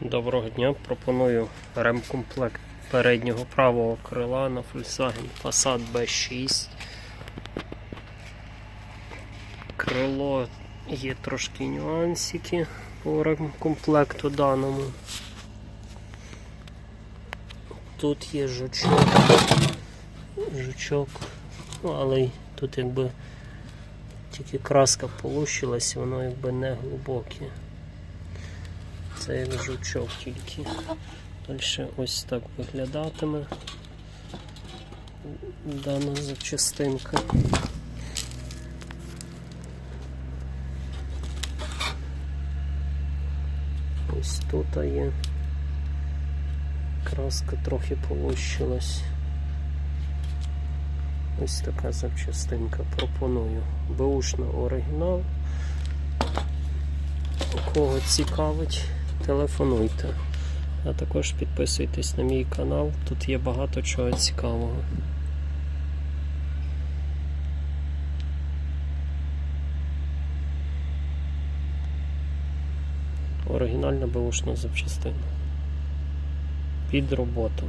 Доброго дня. Пропоную ремкомплект переднього правого крила на Volkswagen Passat B6. Крило є трошки нюансики по ремкомплекту даному. Тут є жучок, жучок, ну, але тут якби тільки краска полущилась, воно якби не глибоке. Це як жучок тільки. Далі ось так виглядатиме дана запчастинка. Ось тут є. Краска трохи полущилась. Ось така запчастинка. Пропоную. Беушна оригінал. У кого цікавить, телефонуйте. А також підписуйтесь на мій канал, тут є багато чого цікавого. Оригінальна бушна запчастина. Під роботу.